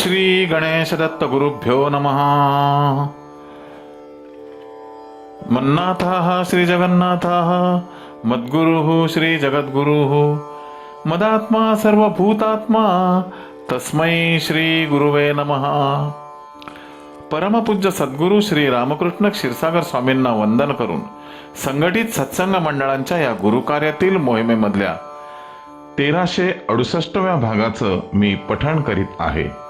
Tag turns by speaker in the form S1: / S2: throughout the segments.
S1: श्री गणेश दत्त गुरुभ्यो नमः। मन्नाथ श्री जगन्नाथः मद्गुरुः श्री जगद्गुरुः मदात्मा सर्वभूतात्मा तस्मै श्री गुरुवे नमः। परमपूज्य सद्गुरू श्री रामकृष्ण क्षीरसागर स्वामींना वंदन करून संघटित सत्संग मंडळांच्या या गुरुकार्यातील मोहिमेमधल्या तेराशे अडुसष्टव्या भागाचं मी पठण करीत आहे.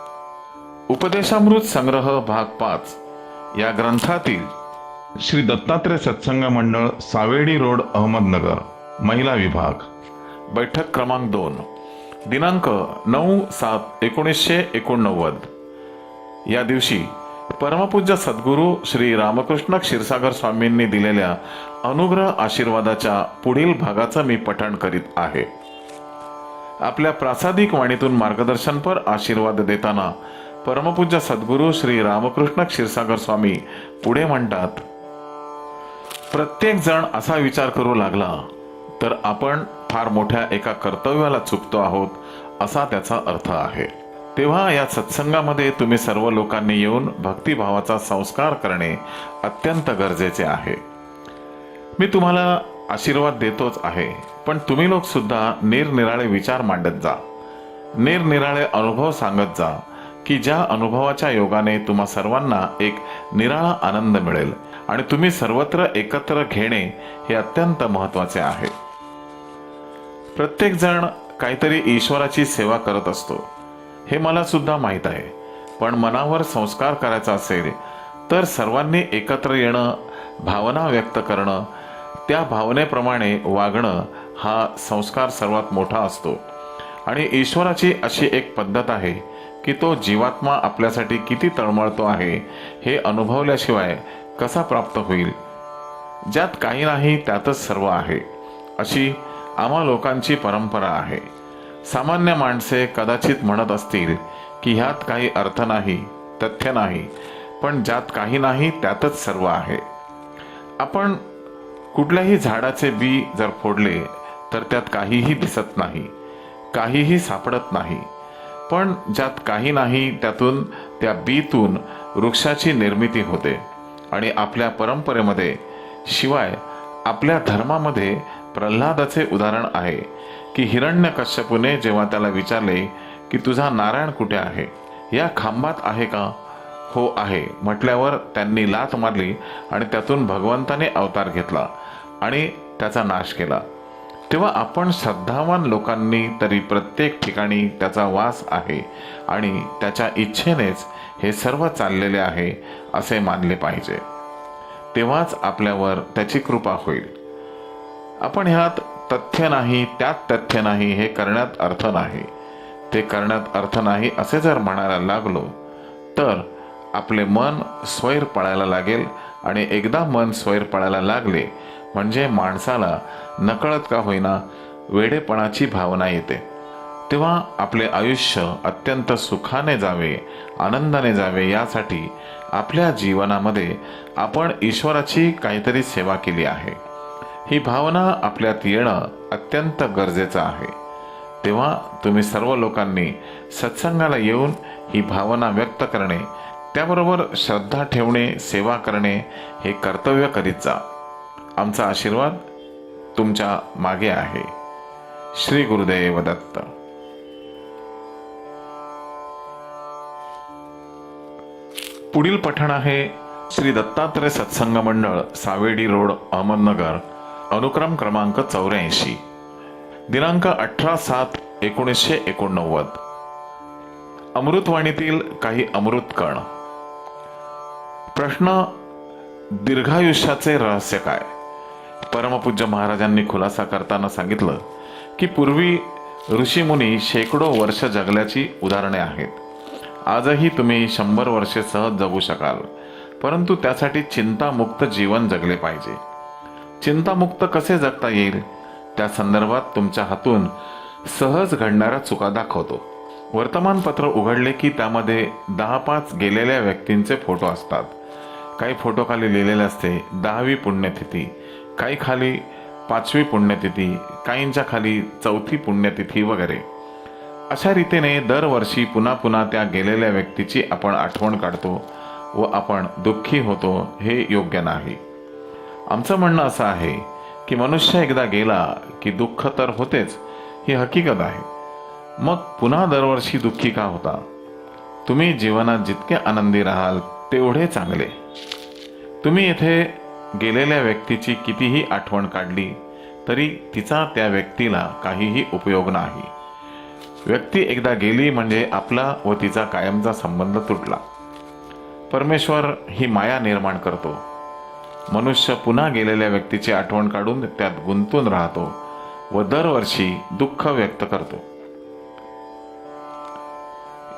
S1: उपदेशामृत संग्रह भाग पाच. या ग्रंथातील श्री दत्तात्रय सत्संग मंडळ सावेडी रोड अहमदनगर महिला विभाग. बैठक क्रमांक दोन. दिनांक नऊ सात एकोणीसशे एकोणनव्वद. या दिवशी परमपूज्य सद्गुरू श्री रामकृष्ण क्षीरसागर स्वामींनी दिलेल्या अनुग्रह आशीर्वादाच्या पुढील भागाचं मी पठण करीत आहे. आपल्या प्रासादिक वाणीतून मार्गदर्शनपर आशीर्वाद देताना परमपूज्य सद्गुरू श्री रामकृष्ण क्षीरसागर स्वामी पुढे म्हणतात प्रत्येक जण असा विचार करू लागला तर आपण फार मोठ्या एका कर्तव्याला चुकतो आहोत असा त्याचा अर्थ आहे. तेव्हा या सत्संगामध्ये तुम्ही सर्व लोकांनी येऊन भक्तिभावाचा संस्कार करणे अत्यंत गरजेचे आहे. मी तुम्हाला आशीर्वाद देतोच आहे पण तुम्ही लोक सुद्धा निरनिराळे विचार मांडत जा. निरनिराळे अनुभव सांगत जा. की ज्या अनुभवाच्या योगाने तुम्हा सर्वांना एक निराळा आनंद मिळेल आणि तुम्ही सर्वत्र एकत्र घेणे हे अत्यंत महत्त्वाचे आहे. प्रत्येक जण काहीतरी ईश्वराची सेवा करत असतो. हे मला सुद्धा माहीत आहे. पण मनावर संस्कार करायचा असेल तर सर्वांनी एकत्र येणं भावना व्यक्त करणं त्या भावनेप्रमाणे वागणं हा संस्कार सर्वात मोठा असतो. आणि ईश्वराची अशी एक पद्धत आहे की तो जीवात्मा आपल्यासाठी किती तळमळतो आहे हे अनुभवल्याशिवाय कसा प्राप्त होईल? ज्यात काही नाही त्यातच सर्व आहे. अशी आम्हा लोकांची परंपरा आहे. सामान्य माणसे कदाचित म्हणत असतील की ह्यात काही अर्थ नाही तथ्य नाही पण ज्यात काही नाही त्यातच सर्व आहे. आपण कुठल्याही झाडाचे बी जर फोडले तर त्यात काहीही दिसत नाही काहीही सापडत नाही. पण ज्यात काही नाही त्यातून त्या बीतून वृक्षाची निर्मिती होते. आणि आपल्या परंपरेमध्ये शिवाय आपल्या धर्मामध्ये प्रल्हादाचे उदाहरण आहे की हिरण्यकश्यपूने जेव्हा त्याला विचारले की तुझा नारायण कुठे आहे? या खांबात आहे का? हो आहे. म्हटल्यावर त्यांनी लाथ मारली आणि त्यातून भगवंताने अवतार घेतला आणि त्याचा नाश केला. तेव्हा आपण श्रद्धावान लोकांनी तरी प्रत्येक ठिकाणी त्याचा वास आहे आणि त्याच्या इच्छेनेच हे सर्व चाललेले आहे असे मानले पाहिजे. तेव्हाच आपल्यावर त्याची कृपा होईल. आपण ह्यात तथ्य नाही त्यात तथ्य नाही हे करण्यात अर्थ नाही. ते करण्यात अर्थ नाही असे जर म्हणायला लागलो तर आपले मन स्वैर पळायला लागेल आणि एकदा मन स्वैर पळायला लागले म्हणजे माणसाला नकळत का होईना वेडेपणाची भावना येते. तेव्हा आपले आयुष्य अत्यंत सुखाने जावे आनंदाने जावे यासाठी आपल्या जीवनामध्ये आपण ईश्वराची काहीतरी सेवा केली आहे. ही भावना आपल्यात येणं अत्यंत गरजेचं आहे. तेव्हा तुम्ही सर्व लोकांनी सत्संगाला येऊन ही भावना व्यक्त करणे त्याबरोबर श्रद्धा ठेवणे सेवा करणे हे कर्तव्य करीत जा. आमचा आशीर्वाद तुमच्या मागे आहे. श्री गुरुदेव दत्त. पुढील पठण आहे श्री दत्तात्रय सत्संग मंडळ सावेडी रोड अहमदनगर अनुक्रम क्रमांक चौऱ्याऐंशी दिनांक अठरा सात एकोणीसशे एकोणनव्वद. अमृतवाणीतील काही अमृत कण. प्रश्न दीर्घायुष्याचे रहस्य काय? परमपूज्य महाराजांनी खुलासा करताना सांगितलं की पूर्वी ऋषीमुनी शेकडो वर्ष जगल्याची उदाहरणे आहेत. आजही तुम्ही शंभर वर्षे सहज जगू शकाल. परंतु त्यासाठी चिंतामुक्त जीवन जगले पाहिजे. चिंतामुक्त कसे जगता येईल? त्या संदर्भात तुमच्या हातून सहज घडणाऱ्या चुका दाखवतो. वर्तमानपत्र उघडले की त्यामध्ये दहा पाच गेलेल्या व्यक्तींचे फोटो असतात. काही फोटो खाली लिहिलेले असते दहावी पुण्यतिथी. काही खाली पाचवी पुण्यतिथी काहींच्या खाली चौथी पुण्यतिथी वगैरे. अशा रीतीने दरवर्षी पुन्हा पुन्हा त्या गेलेल्या व्यक्तीची आपण आठवण काढतो व आपण दुःखी होतो हे योग्य नाही. आमचं म्हणणं असं आहे की मनुष्य एकदा गेला की दुःख तर होतेच ही हकीकत आहे. मग पुन्हा दरवर्षी दुःखी का होता? तुम्ही जीवनात जितके आनंदी राहाल तेवढे चांगले. तुम्ही येथे गेलेल्या व्यक्तीची कितीही आठवण काढली तरी तिचा त्या व्यक्तीला काहीही उपयोग नाही. व्यक्ती एकदा गेली म्हणजे आपला व तिचा कायमचा संबंध तुटला. परमेश्वर ही माया निर्माण करतो. मनुष्य पुन्हा गेलेल्या व्यक्तीची आठवण काढून त्यात गुंतून राहतो व दरवर्षी दुःख व्यक्त करतो.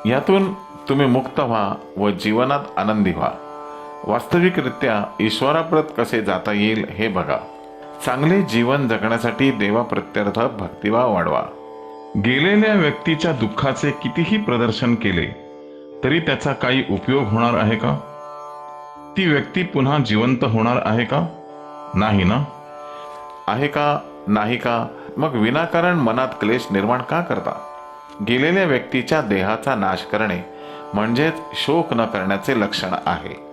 S1: यातून तुम्ही मुक्त व्हा व जीवनात आनंदी व्हा. वास्तविकरित्या ईश्वराप्रत कसे जाता येईल हे बघा. चांगले जीवन जगण्यासाठी देवाप्रत्यर्थ भक्तिभाव वाढवा.
S2: गेलेल्या व्यक्तीच्या दुःखाचे कितीही प्रदर्शन केले तरी त्याचा काही उपयोग होणार आहे का? ती व्यक्ती पुन्हा जिवंत होणार आहे का? नाही ना?
S1: आहे का? नाही का? मग विनाकारण मनात क्लेश निर्माण का करता? गेलेल्या व्यक्तीच्या देहाचा नाश करणे म्हणजेच शोक न करण्याचे लक्षण आहे.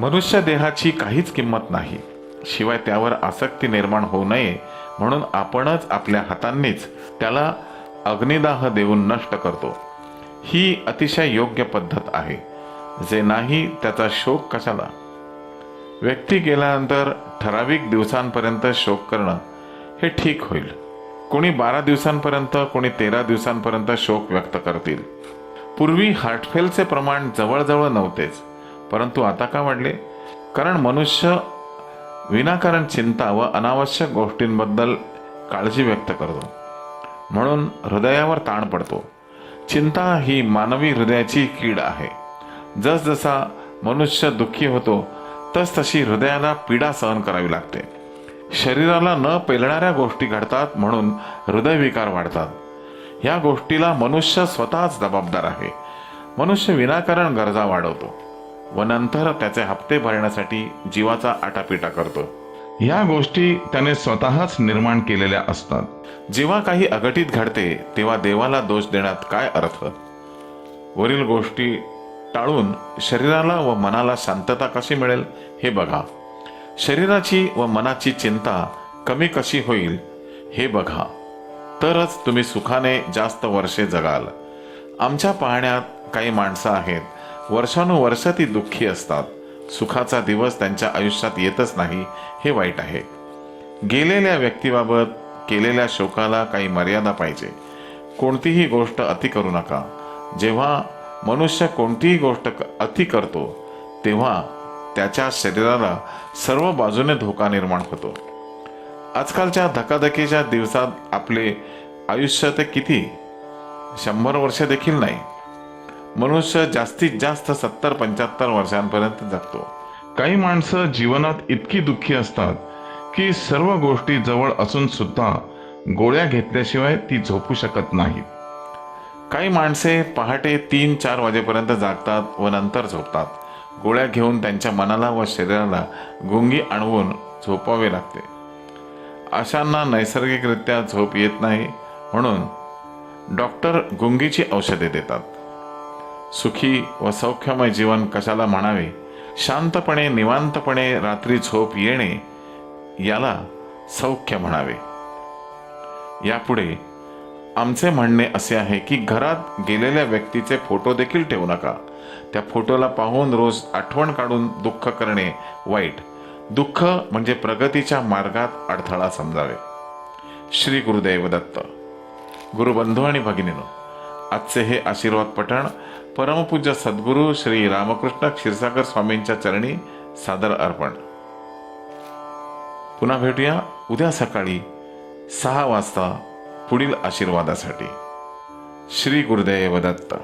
S1: मनुष्य देहाची काहीच किंमत नाही. शिवाय त्यावर आसक्ती निर्माण होऊ नये म्हणून आपणच आपल्या हातांनीच त्याला अग्निदाह देऊन नष्ट करतो. ही अतिशय योग्य पद्धत आहे. जे नाही त्याचा शोक कशाला? व्यक्ती गेल्यानंतर ठराविक दिवसांपर्यंत शोक करणं हे ठीक होईल. कोणी बारा दिवसांपर्यंत कोणी तेरा दिवसांपर्यंत शोक व्यक्त करतील. पूर्वी हार्टफेलचे प्रमाण जवळजवळ नव्हतेच. परंतु आता का वाढले? कारण मनुष्य विनाकारण चिंता व अनावश्यक गोष्टींबद्दल काळजी व्यक्त करतो. म्हणून हृदयावर ताण पडतो. चिंता ही मानवी हृदयाची कीड आहे. जसजसा मनुष्य दुःखी होतो तस तशी हृदयाला पीडा सहन करावी लागते. शरीराला न पेलणाऱ्या गोष्टी घडतात म्हणून हृदयविकार वाढतात. या गोष्टीला मनुष्य स्वतःच जबाबदार आहे. मनुष्य विनाकारण गरजा वाढवतो. व नंतर त्याचे हप्ते भरण्यासाठी जीवाचा आटापिटा करतो.
S2: या गोष्टी त्याने स्वतःच निर्माण केलेल्या असतात.
S1: जेव्हा काही अघटित घडते तेव्हा देवाला दोष देण्यात काय अर्थ? वरील गोष्टी टाळून शरीराला व मनाला शांतता कशी मिळेल हे बघा. शरीराची व मनाची चिंता कमी कशी होईल हे बघा. तरच तुम्ही सुखाने जास्त वर्षे जगाल. आमच्या पाहण्यात काही माणसं आहेत वर्षानुवर्ष ती दुःखी असतात. सुखाचा दिवस त्यांच्या आयुष्यात येतच नाही हे वाईट आहे. गेलेल्या व्यक्तीबाबत केलेल्या शोकाला काही मर्यादा पाहिजे. कोणतीही गोष्ट अति करू नका. जेव्हा मनुष्य कोणतीही गोष्ट अति करतो तेव्हा त्याच्या शरीराला सर्व बाजूने धोका निर्माण होतो. आजकालच्या धकाधकीच्या दिवसात आपले आयुष्य ते किती? शंभर वर्ष देखील नाही. मनुष्य जास्तीत जास्त सत्तर पंच्याहत्तर वर्षांपर्यंत जगतो.
S2: काही माणसं जीवनात इतकी दुःखी असतात की सर्व गोष्टी जवळ असून सुद्धा गोळ्या घेतल्याशिवाय ती झोपू शकत नाहीत.
S1: काही माणसे पहाटे तीन चार वाजेपर्यंत जागतात व नंतर झोपतात. गोळ्या घेऊन त्यांच्या मनाला व शरीराला गुंगी आणवून झोपावे लागते. अशांना नैसर्गिकरित्या झोप येत नाही म्हणून डॉक्टर गुंगीची औषधे देतात. सुखी व सौख्यमय जीवन कशाला म्हणावे? शांतपणे निवांतपणे रात्री झोप येणे याला सौख्य म्हणावे. यापुढे आमचे म्हणणे असे आहे की घरात गेलेल्या व्यक्तीचे फोटो देखील ठेवू नका. त्या फोटोला पाहून रोज आठवण काढून दुःख करणे वाईट. दुःख म्हणजे प्रगतीच्या मार्गात अडथळा समजावे. श्री गुरुदेव दत्त. गुरुबंधू आणि भगिनीनो आजचे हे आशीर्वाद पठण परमपूज्य सद्गुरू श्री रामकृष्ण क्षीरसागर स्वामींच्या चरणी सादर अर्पण. पुन्हा भेटूया उद्या सकाळी सहा वाजता पुढील आशीर्वादासाठी. श्री गुरुदेव दत्त.